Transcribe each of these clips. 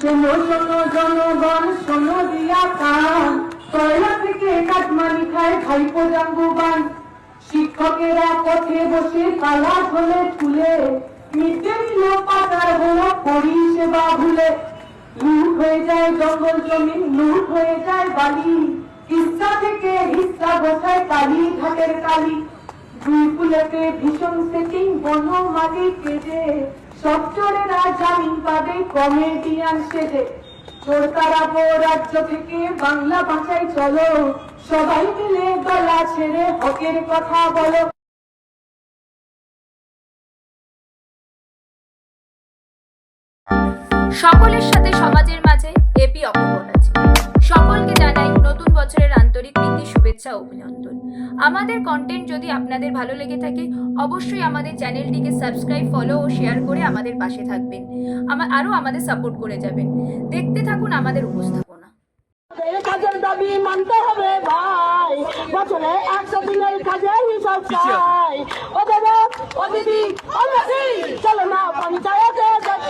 শোনো শোনো জনগণ শোনো দিয়া কান কয়লা থেকে কাটমানি খায় ভাইপো জাঙ্গুবান শিক্ষকেরা পথে বসে তালা ধরে তুলে মিটে দিল পাতার হলো পরিষেবা ভুলে। লুট হয়ে যায় জঙ্গল জমি, লুট হয়ে যায় বালি। ইচ্ছা থেকে হিস্সা বসায় কালি ঘাটের কালি। দুই ফুলেতে ভীষণ সেটিং বন মাটি কেটে পাবে কমেডিয়ান সেজে রাজ্য থেকে বাংলা ভাষায়, চলো সবাই মিলে গলা ছেড়ে হকের কথা বলো। সকলের সাথে সমাজের মাঝে এপি আছে। সকলকে জানাই নতুন বছরের আন্তরিক প্রীতি শুভেচ্ছা অভিনন্দন। আমাদের কন্টেন্ট যদি আপনাদের ভালো লেগে থাকে অবশ্যই আমাদের চ্যানেলটিকে সাবস্ক্রাইব ফলো ও শেয়ার করে আমাদের পাশে থাকবেন। আমার আরও আমাদের সাপোর্ট করে যাবেন। দেখতে থাকুন আমাদের উপস্থাপনা। কাজের দাবি মানতে হবে ভাই। বছরে একশো দিনের কাজের হিসাব চাই। ও দাদা ও দিদি চলো না পঞ্চায়েতে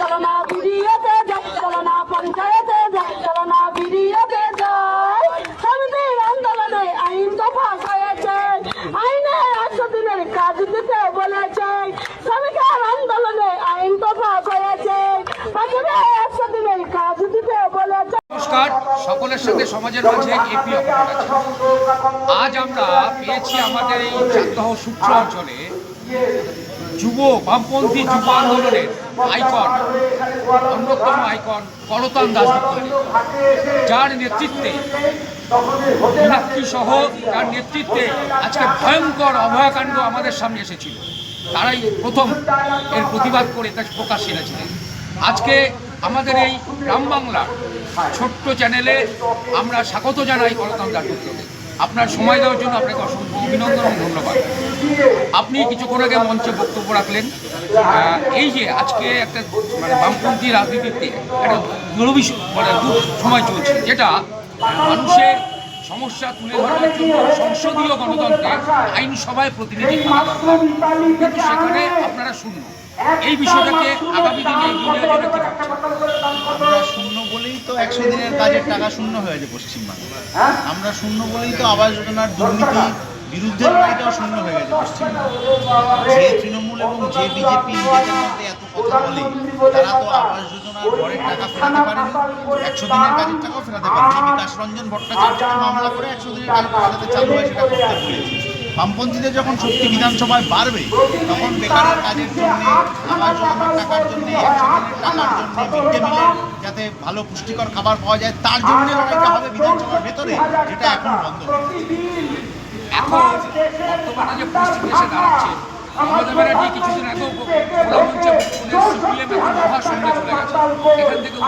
চলো না বিডিওতে যাই চলো না পঞ্চায়েতে যাই চলো না বিডিওতে যাই সমিতির আন্দোলনে আইন তো পাস হয়েছে আইনে একশো দিনের কাজ দিতে বলেছে শ্রমিকের আন্দোলনে আইন তো পাস হয়েছে বছরে একশো দিনের কাজ দিতে বলেছে নমস্কার সকলের সাথে সমাজের মাঝে আজ আমরা পেয়েছি আমাদের এই চাকদহ সূত্র অঞ্চলে যুব বামপন্থী যুব আন্দোলনের আইকন, অন্যতম আইকন করতান দাসগুপ্ত যার নেতৃত্বে সহ তার নেতৃত্বে আজকে ভয়ঙ্কর অভয়াকাণ্ড আমাদের সামনে এসেছিল। তারাই প্রথম এর প্রতিবাদ করে তা প্রকাশ এনেছিলেন। আজকে আমাদের এই গ্রাম বাংলার ছোট্ট চ্যানেলে আমরা স্বাগত জানাই দাসগুপ্তকে আপনার সময় দেওয়ার জন্য আপনাকে অসংখ্য অভিনন্দন এবং ধন্যবাদ। আপনি কিছুক্ষণ আগে মঞ্চে বক্তব্য রাখলেন এই যে আজকে একটা মানে বামপন্থী রাজনীতিতে একটা দুরবিশ মানে সময় চলছে, যেটা মানুষের সমস্যা তুলে ধরার জন্য সংসদীয় গণতন্ত্রে আইনসভায় প্রতিনিধি কিন্তু সেখানে আপনারা শূন্য। এই বিষয়টাকে আগামী দিনে এগিয়ে নিয়ে যাবে কি ভাবছেন? আমরা শূন্য বলেই তো একশো দিনের কাজের টাকা শূন্য হয়ে হয়েছে পশ্চিমবাংলায় আমরা শূন্য বলেই তো আবাস যোজনার দুর্নীতি বিরুদ্ধে লড়াইটাও শূন্য হয়ে গেছে পশ্চিমবাংলায় যে তৃণমূল এবং যে বিজেপি নিজেদের মধ্যে এত কথা বলে, তারা তো আবাস যোজনার ঘরের টাকা ফেরাতে পারেনি, একশো দিনের কাজের টাকাও ফেরাতে পারেনি। বিকাশ রঞ্জন ভট্টাচার্য মামলা করে একশো দিনের কাজ যাতে চালু হয় সেটা করতে বলেছে। বামপন্থীদের যখন শক্তি বিধানসভায় বাড়বে তখন বেকারের কাজের জন্য আবাস টাকার জন্য টাকার জন্য মিড ডে মিলের যাতে ভালো পুষ্টিকর খাবার পাওয়া যায় তার জন্য লড়াইটা হবে বিধানসভার ভেতরে যেটা এখন বন্ধ। এখন বর্তমানে যে পরিস্থিতি এসে দাঁড়াচ্ছে মমতা ব্যানার্জি কিছুদিন আগেও খোলা মঞ্চে সিপিএম এখন চলে গেছে। এখান থেকে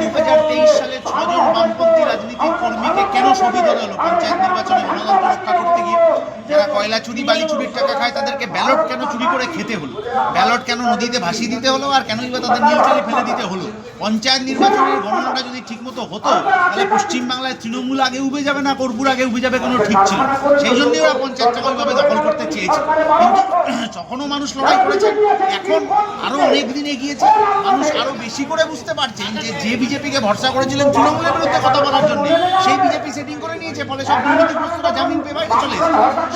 দু হাজার তেইশ সালে ছজন বামপন্থী রাজনীতির কর্মীকে কেন শহীদ হলো পঞ্চায়েত নির্বাচনে গণতন্ত্র রক্ষা করতে গিয়ে যারা কয়লা চুরি, বালি চুরির টাকা খায়, তাদেরকে ব্যালট কেন চুরি করে খেতে হলো? ব্যালট কেন নদীতে ভাসিয়ে দিতে হলো আর কেনই বা তাদের নীলচালে ফেলে দিতে হলো? পঞ্চায়েত নির্বাচনের গণনাটা যদি ঠিকমতো হতো, তাহলে পশ্চিমবাংলায় তৃণমূল আগে উবে যাবে না, কর্পূর আগে উবে যাবে কোনো ঠিক ছিল সেই জন্যই ওরা পঞ্চায়েতটাকে ওইভাবে দখল করতে চেয়েছে। কিন্তু তখনও মানুষ লড়াই করেছে, এখন অনেক দিন এগিয়েছে, মানুষ আরও বেশি করে বুঝতে পারছেন যে যে বিজেপিকে ভরসা করেছিলেন তৃণমূলের বিরুদ্ধে কথা বলার জন্য, সেই বিজেপি সেটিং করে নিয়েছে, ফলে সব দুর্নীতিগ্রস্তরা জামিন পেয়ে বাইরে চলে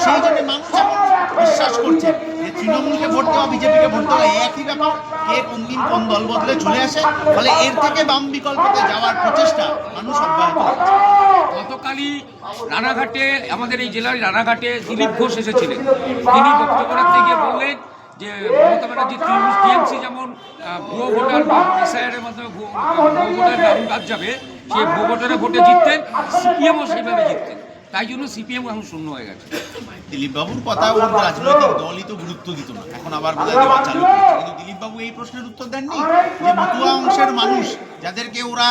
সেই জন্য মানুষ এখন বিশ্বাস করছে যে তৃণমূলকে ভোট দেওয়া, বিজেপিকে ভোট দেওয়া একই ব্যাপার। কে কোন দিন কোন দল বদলে চলে আসে, ফলে এর থেকে বাম বিকল্পতে যাওয়ার প্রচেষ্টা মানুষ অব্যাহত গতকালই রানাঘাটে, আমাদের এই জেলার রানাঘাটে দিলীপ ঘোষ এসেছিলেন। তিনি বক্তব্য রাখতে গিয়ে বললেন যে মমতা ব্যানার্জি টিএমসি যেমন ভুয়ো ভোটার বা এসআইআরের মাধ্যমে ভুয়ো ভোটার দারুণ কাজ যাবে, সেই ভুয়ো ভোটারে ভোটে জিততেন, সিপিএমও সেইভাবে জিততেন। তাই জন্য সিপিএম এখন শূন্য হয়ে গেছে। দিলীপ বাবুর কথা রাজনৈতিক দলই তো গুরুত্ব দিত না। এখন আবার চালু কিন্তু দিলীপ বাবু এই প্রশ্নের উত্তর দেননি। যে মতুয়া অংশের মানুষ, যাদেরকে ওরা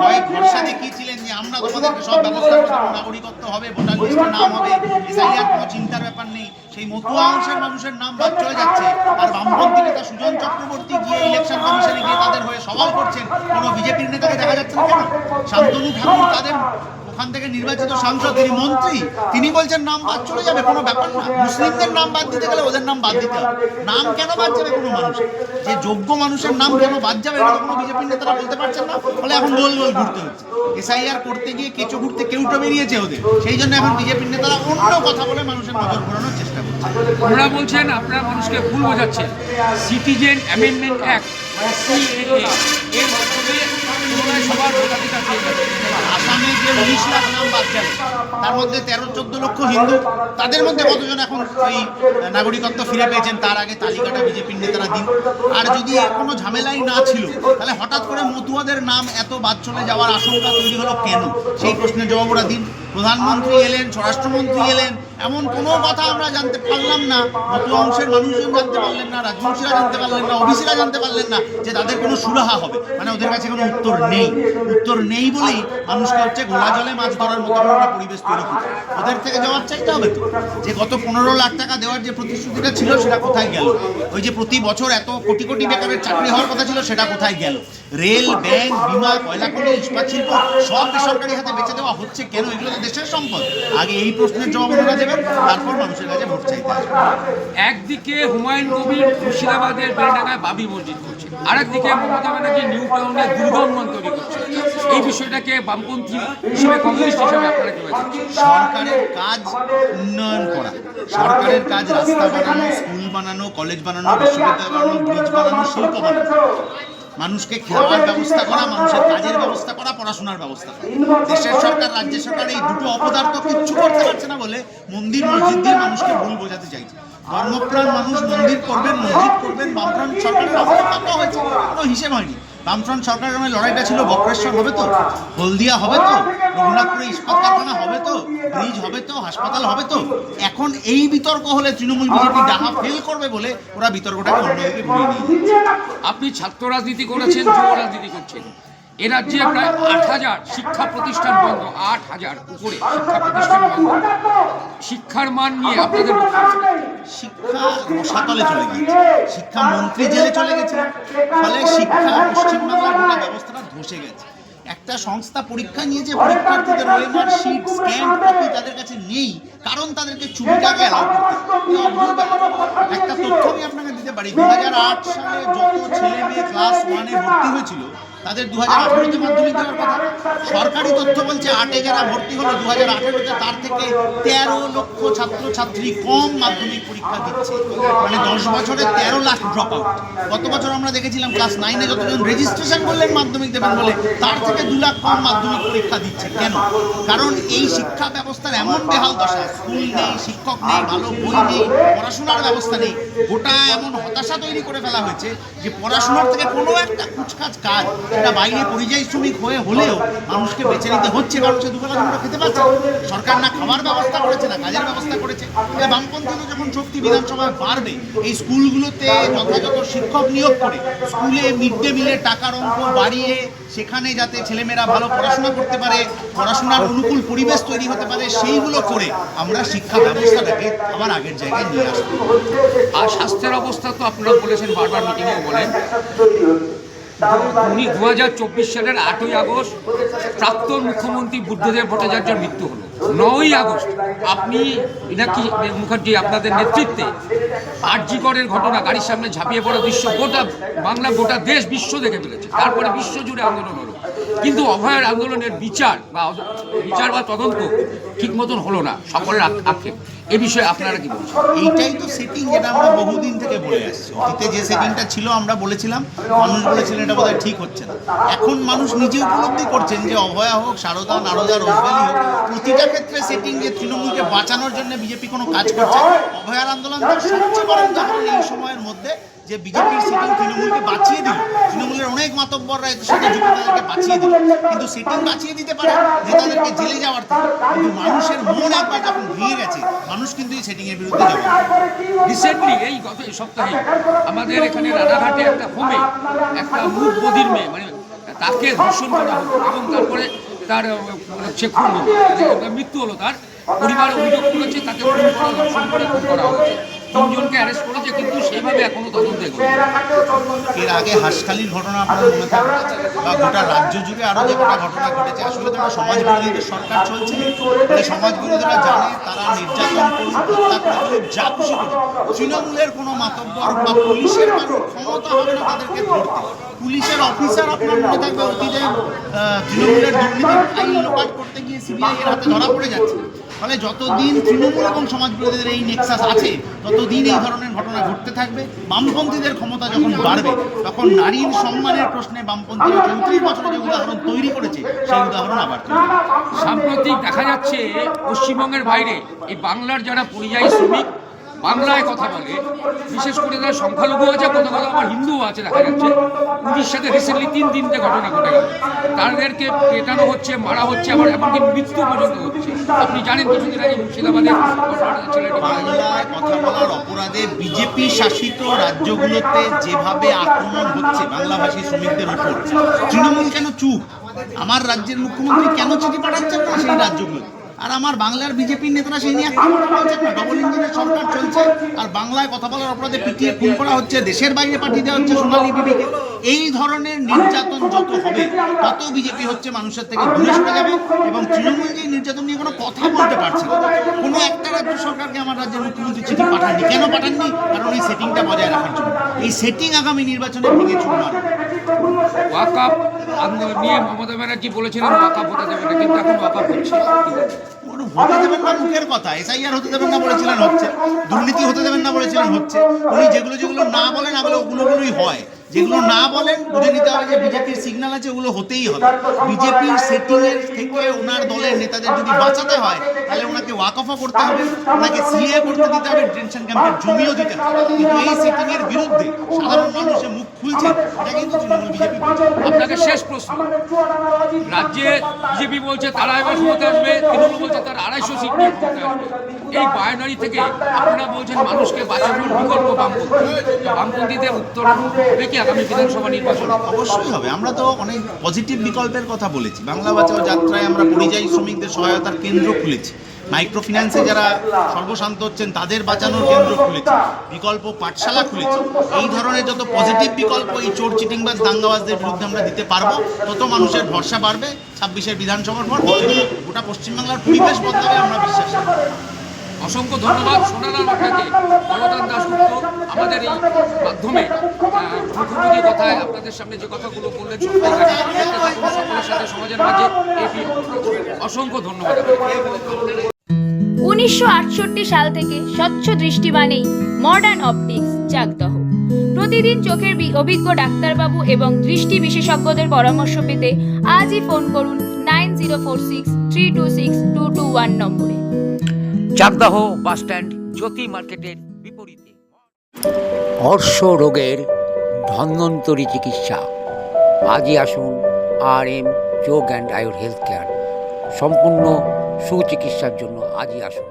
হয় ভরসা দেখিয়েছিলেন যে আমরা তোমাদেরকে সব ব্যবস্থা করে নাগরিকত্ব হবে, ভোটার লিস্টে নাম হবে, এসআইআর কোনো চিন্তার ব্যাপার নেই। সেই মতুয়া অংশের মানুষের নাম বাদ চলে যাচ্ছে। আর বামপন্থী নেতা সুজন চক্রবর্তী গিয়ে ইলেকশন কমিশনে গিয়ে তাদের হয়ে সওয়াল করছেন। কোনো বিজেপির নেতাকে দেখা যাচ্ছে না কেন? শান্তনু ঠাকুর তাদের ওখান থেকে নির্বাচিত সাংসদ, তিনি মন্ত্রী, তিনি বলছেন নাম বাদ চলে যাবে, কোনো ব্যাপার না। মুসলিমদের নাম বাদ দিতে গেলে ওদের নাম বাদ দিতে হবে। নাম কেন বাদ যাবে কোনো মানুষ? যে যোগ্য মানুষের নাম কেন বাদ যাবে, এটা কোনো বিজেপি নেতারা বলতে পারছেন না। ফলে এখন গোল গোল ঘুরতে হচ্ছে। এসআইআর করতে গিয়ে কেঁচো ঘুরতে কেউটা বেরিয়েছে ওদের। সেই জন্য এখন বিজেপির নেতারা অন্য কথা বলে মানুষের নজর ঘোরানোর চেষ্টা করছে। ওনারা বলছেন আপনারা মানুষকে ভুল বোঝাচ্ছেন। সিটিজেন অ্যামেন্ডমেন্ট অ্যাক্ট সিএএ, এর মাধ্যমে আসামে যে উনিশ লাখ নাম বাদ গেল তার মধ্যে তেরো, চোদ্দ লক্ষ হিন্দু। তাদের মধ্যে কতজন এখন ওই নাগরিকত্ব ফিরে পেয়েছেন, তার আগে তালিকাটা বিজেপির নেতারা দিন। আর যদি কোনো ঝামেলাই না ছিল, তাহলে হঠাৎ করে মতুয়াদের নাম এত বাদ চলে যাওয়ার আশঙ্কা তৈরি হলো কেন? সেই প্রশ্নের জবাব ওরা দিন। প্রধানমন্ত্রী এলেন, স্বরাষ্ট্রমন্ত্রী এলেন এমন কোনো কথা আমরা জানতে পারলাম না মতুয়া অংশের মানুষজন জানতে পারলেন না, রাজবংশীরা জানতে পারলেন না ওবিসিরা জানতে পারলেন না, যে তাদের কোনো সুরাহা হবে। মানে ওদের কাছে কোনো উত্তর নেই। উত্তর নেই বলেই মানুষকে হচ্ছে ঘোলা জলে মাছ ধরার মতো একটা পরিবেশ তৈরি করছে। ওদের থেকে জবাব চাইতে হবে তো, যে গত পনেরো লাখ টাকা দেওয়ার যে প্রতিশ্রুতিটা ছিল সেটা কোথায় গেল? ওই যে প্রতি বছর এত কোটি কোটি বেকারের চাকরি হওয়ার কথা ছিল, সেটা কোথায় গেল? রেল ব্যাংক বিমা কয়লা খনি ইস্পাত শিল্প সব বেসরকারি হাতে বেঁচে দেওয়া হচ্ছে। কেন? এগুলো তো দেশের সম্পদ। আগে এই প্রশ্নের জবাব ওনারা দেবেন তারপর মানুষের কাছে ভোট চাইতে একদিকে হুমায়ুন কবির মুর্শিদাবাদের বেলডাঙ্গায় বাবি মসজিদ করছে আরেকদিকে মমতা ব্যানার্জি নিউ টাউনে দুর্গমন তৈরি করছে। এই বিষয়টাকে বামপন্থী হিসেবে কমিউনিস্ট হিসেবে আপনারা কি বলছেন? সরকারের কাজ উন্নয়ন করা সরকারের কাজ রাস্তা বানানো স্কুল বানানো কলেজ বানানো বিশ্ববিদ্যালয় বানানো ব্রিজ বানানো শিল্প বানানো। মানুষকে খাওয়ার ব্যবস্থা করা, মানুষের কাজের ব্যবস্থা করা, পড়াশোনার ব্যবস্থা করা। দেশের সরকার, রাজ্য সরকার এই দুটো অপদার্থ কিচ্ছু করতে পারছে না বলে মন্দির, মসজিদ দিয়ে মানুষকে ভুল বোঝাতে চাইছে। ধর্মপ্রাণ মানুষ মন্দির করবেন, মসজিদ করবেন বামপ্রাণ সরকারের আমলে হয়েছে, কোনো হিসেব হয়নি। বামফ্রন্ট সরকারের আমলে লড়াইটা ছিল বক্রেশ্বর হবে তো, হলদিয়া হবে তো, রঘুনাথপুরে ইস্পাত কারখানা হবে তো, ব্রিজ হবে তো, হাসপাতাল হবে তো এখন এই বিতর্ক হলে তৃণমূল বিজেপি ডাহা ফেল করবে বলে ওরা বিতর্কটাকে অন্যদিকে ঘুরিয়ে নিয়ে। আপনি ছাত্র রাজনীতি করেছেন, যুব রাজনীতি করছেন এ রাজ্যে প্রায় আট হাজার শিক্ষা প্রতিষ্ঠান বন্ধ, আট হাজার উপরে শিক্ষা প্রতিষ্ঠান বন্ধ শিক্ষার মান নিয়ে আপনাদের? শিক্ষা রসাতলে চলে গেছে শিক্ষা মন্ত্রী জেলে চলে গেছে। ফলে শিক্ষা পশ্চিমবাংলার গোটা ব্যবস্থাটা ধসে গেছে। একটা সংস্থা পরীক্ষা নিয়েছে, পরীক্ষার্থীদের ওয়েমার শিট, স্ক্যান কপি তাদের কাছে নেই। কারণ তাদেরকে চুরি টাকা অ্যালাউ। একটা তথ্য আমি আপনাকে দিতে পারি। দু হাজার আট সালে যত ছেলে মেয়ে ক্লাস ওয়ানে ভর্তি হয়েছিল তাদের দু হাজার আঠেরোতে মাধ্যমিক দেওয়ার কথা। সরকারি তথ্য বলছে আটে যারা ভর্তি হলো দু হাজার আঠেরোতে তার থেকে তেরো লক্ষ ছাত্রছাত্রী কম মাধ্যমিক পরীক্ষা দিচ্ছে। মানে দশ বছরে তেরো লাখ ড্রপ আউট গত বছর আমরা দেখেছিলাম ক্লাস নাইনে যতজন রেজিস্ট্রেশন করলেন মাধ্যমিক দেবেন বলে, তার থেকে দু লাখ কম মাধ্যমিক পরীক্ষা দিচ্ছে। কেন? কারণ এই শিক্ষা ব্যবস্থার এমন বেহাল দশা স্কুল নেই, শিক্ষক নেই, ভালো বই নেই, পড়াশোনার ব্যবস্থা নেই। গোটা এমন হতাশা তৈরি করে ফেলা হয়েছে যে পড়াশোনার থেকে কোনো একটা কুচকাজ কাজ সেটা বাইরে পরিযায়ী শ্রমিক হয়ে হলেও মানুষকে বেছে নিতে হচ্ছে, কারণ সে দুবেলা দুটো খেতে পারছে সরকার না খাবার ব্যবস্থা করেছে, না কাজের ব্যবস্থা করেছে। বামপন্থীরা যখন শক্তি বিধানসভায় বাড়বে, এই স্কুলগুলোতে যথাযথ শিক্ষক নিয়োগ করে স্কুলে মিড ডে মিলের টাকার অঙ্ক বাড়িয়ে সেখানে যাতে ছেলেমেয়েরা ভালো পড়াশোনা করতে পারে, পড়াশোনার অনুকূল পরিবেশ তৈরি হতে পারে, সেইগুলো করে আমরা শিক্ষা ব্যবস্থাটাকে আবার আগের জায়গায় নিয়ে আসব। আর স্বাস্থ্যের অবস্থা তো আপনারা বলেছেন, বারবার মিটিংয়ে বলেন। উনি দু হাজার চব্বিশ সালের আটই আগস্ট প্রাক্তন মুখ্যমন্ত্রী বুদ্ধদেব ভট্টাচার্যের মৃত্যু হলো। নয়ই আগস্ট, আপনি ইনাকি মুখার্জি আপনাদের নেতৃত্বে আরজিগড়ের ঘটনা গাড়ির সামনে ঝাঁপিয়ে পড়া দৃশ্য গোটা বাংলা, গোটা দেশ বিশ্ব দেখে ফেলেছে। তারপরে বিশ্ব জুড়ে আন্দোলন হলো। কিন্তু অভয়ের আন্দোলনের বিচার বা বিচার বা তদন্ত ঠিক মতন হলো না, সকলের আক্ষেপ। এ বিষয়ে আপনারা কি বলছেন? এইটাই তো সেটিং যেটা আমরা বহুদিন থেকে বলে আসছি। অতীতে যে সেটিংটা ছিল, আমরা বলেছিলাম, মানুষ বলেছিলেন এটা বোধহয় ঠিক হচ্ছে না। এখন মানুষ নিজে উপলব্ধি করছেন যে অভয়া হোক, সারদা, নারদা রোজভ্যালি হোক, প্রতিটা ক্ষেত্রে সেটিং যে তৃণমূলকে বাঁচানোর জন্য বিজেপি কোনো কাজ করছে অভয়ার আন্দোলন সবচেয়ে বড় উদাহরণ এই সময়ের মধ্যে যে বিজেপির সিটিং তৃণমূলকে বাঁচিয়ে দিল। তৃণমূলের অনেক মাতব্বররা এর সাথে যুক্ত তাদেরকে বাঁচিয়ে দিল। কিন্তু সিটিং বাঁচিয়ে দিতে পারে নেতাদেরকে জেলে যাওয়ার থেকে। কিন্তু মানুষের মন একবার যখন ভেঙে গেছে মানুষ কিন্তু এই সেটিং এর বিরুদ্ধে যাবে। রিসেন্টলি এই গত এই সপ্তাহে আমাদের এখানে রানাঘাটে একটা হোমে একটা মুখ বদির মেয়ে মানে তাকে ধর্ষণ করা হলো এবং তারপরে তার আহ, হচ্ছে খুন হলো। মানে মৃত্যু হলো। তার পরিবার অভিযোগ করেছে তাকে খুন করা ধর্ষণ করে খুন করা হয়েছে। অ্যারেস্ট করেছে, কিন্তু এখনও তদন্ত এর আগে হাসখালির ঘটনা মনে বা গোটা রাজ্য জুড়ে আরও যে কটা ঘটনা ঘটেছে? আসলে তো একটা সমাজ বিরোধীদের সরকার চলছে। সমাজ বিরোধীরা জানে, তারা নির্যাতন হত্যা যা খুশি তৃণমূলের কোনো মাতব্বর বা পুলিশের ক্ষমতা হবে না তাদেরকে ধরতে। পুলিশের অফিসার আপনার মনে থাকবে অতীতে তৃণমূলের দুর্নীতির ফাইল লোপাট করতে গিয়ে সিবিআই এর হাতে ধরা পড়ে যাচ্ছে। ফলে যতদিন তৃণমূল এবং সমাজ বিরোধীদের এই নেক্সাস আছে, ততদিন এই ধরনের ঘটনা ঘটতে থাকবে। বামপন্থীদের ক্ষমতা যখন বাড়বে, তখন নারীর সম্মানের প্রশ্নে বামপন্থীরা চৌত্রিশ বছরে যে উদাহরণ তৈরি করেছে, সেই উদাহরণ আবার সাম্প্রতিক দেখা যাচ্ছে পশ্চিমবঙ্গের বাইরে এই বাংলার যারা পরিযায়ী শ্রমিক বাংলায় কথা বলে, বিশেষ করে যারা সংখ্যালঘু আছে কোথাও কোথাও আবার হিন্দুও আছে, দেখা যাচ্ছে। উড়িষ্যাতে রিসেন্টলি তিন তিনটে ঘটনা ঘটে গেল। তাদেরকে পেটানো হচ্ছে, মারা হচ্ছে, আবার এমনকি মৃত্যু পর্যন্ত হচ্ছে। আপনি জানেন কিছুদিন আগে মুর্শিদাবাদে কথা বলার অপরাধে বিজেপি শাসিত রাজ্যগুলোতে যেভাবে আক্রমণ হচ্ছে বাংলাভাষী শ্রমিকদের উপর, তৃণমূল কেন চুপ? আমার রাজ্যের মুখ্যমন্ত্রী কেন চিঠি পাঠাচ্ছেন না সেই রাজ্যগুলো আর আমার বাংলার বিজেপির নেতারা সেই নিয়ে ডবল ইঞ্জিনের সরকার চলছে, আর বাংলায় কথা বলার অপরাধে পিটিয়ে খুন করা হচ্ছে, দেশের বাইরে পাঠিয়ে দেওয়া হচ্ছে সোনালী বিবিকে এই ধরনের নির্যাতন যত হবে, তত বিজেপি হচ্ছে মানুষের থেকে দূরে সরে যাবে এবং তৃণমূল যে নির্যাতন নিয়ে কোনো কথা বলতে পারছে না। কোনো একটা রাজ্য সরকারকে আমার রাজ্যের মুখ্যমন্ত্রী চিঠি পাঠাননি। কেন পাঠাননি? কারণ এই সেটিংটা বজায় রাখার জন্য। এই সেটিং আগামী নির্বাচনে ভেঙে চুরমার। ওয়াকাপ আন্দোলন নিয়ে মমতা ব্যানার্জি বলেছিলেন ওয়াকাপ হতে দেবে না, কিন্তু এখন ওয়াকাপ হচ্ছে। হতে দেবেন না, মুখের কথা। এসআইআর হতে দেবেন না বলেছিলেন হচ্ছে। দুর্নীতি হতে দেবেন না বলেছিলেন হচ্ছে। উনি যেগুলো যেগুলো না বলেন আগে ওগুলোগুলোই হয়। যেগুলো না বলেন বুঝে নিতে হবে যে বিজেপির সিগন্যাল আছে ওগুলো হতেই হবে। বিজেপির সেটিং এর থেকে ওনার দলের নেতাদের যদি বাঁচাতে হয় তাহলে ওনাকে ওয়াক অফও করতে হবে ওনাকে সিএ করতে দিতে হবে টেনশন ক্যাম্পের জমিও দিতে হবে। কিন্তু এই সেটিং এর বিরুদ্ধে সাধারণ মানুষের মুখ খুলছে এটা কিন্তু তৃণমূল বিজেপি আপনাকে শেষ প্রশ্ন। রাজ্যে বিজেপি বলছে তারা এবার ক্ষমতা আসবে তৃণমূল বলছে তার আড়াইশো সিট নিয়ে ক্ষমতা আসবে। এই বায়নারি থেকে আপনারা বলছেন মানুষকে বাঁচানোর বিকল্প বামপন্থী। বামপন্থীদের উত্তর দেখি অবশ্যই হবে। আমরা তো অনেক পজিটিভ বিকল্পের কথা বলেছি। বাংলা বাঁচাও যাত্রায় আমরা পরিযায়ী শ্রমিকদের সহায়তার কেন্দ্র খুলেছি। মাইক্রো ফিন্যান্সে যারা সর্বশান্ত হচ্ছেন, তাদের বাঁচানোর কেন্দ্র খুলেছি। বিকল্প পাঠশালা খুলেছি। এই ধরনের যত পজিটিভ বিকল্প এই চোর চিটিংবাজ দাঙ্গাবাজদের বিরুদ্ধে আমরা দিতে পারব, তত মানুষের ভরসা বাড়বে। ছাব্বিশের বিধানসভার পর গোটা পশ্চিমবাংলার পরিবেশ বদলাবে, আমরা বিশ্বাস করি। অসংখ্য ধন্যবাদ সোনালাল আপনাকে বলদান দাসগুপ্ত আমাদের এই মাধ্যমে মুখোমুখি কথায় আপনাদের সামনে যে কথাগুলো বললেন, সকলের সাথে সমাজের মাঝে অসংখ্য ধন্যবাদ। উনিশশো সাল থেকে স্বচ্ছ দৃষ্টিবাণী মডার্ন অপটিক্স চাকদহ প্রতিদিন চোখের অভিজ্ঞ ডাক্তারবাবু এবং দৃষ্টি বিশেষজ্ঞদের পরামর্শ পেতে আজই ফোন করুন nine zero four six three two six two two one নম্বরে। চাকদাহ বাসস্ট্যান্ড জ্যোতি মার্কেটের বিপরীতে। অর্শ রোগের ধন্বন্তরী চিকিৎসা। আজই আসুন R M Yog and Ayur health care. সম্পূর্ণ সুচিকিৎসার জন্য আজই আসুন।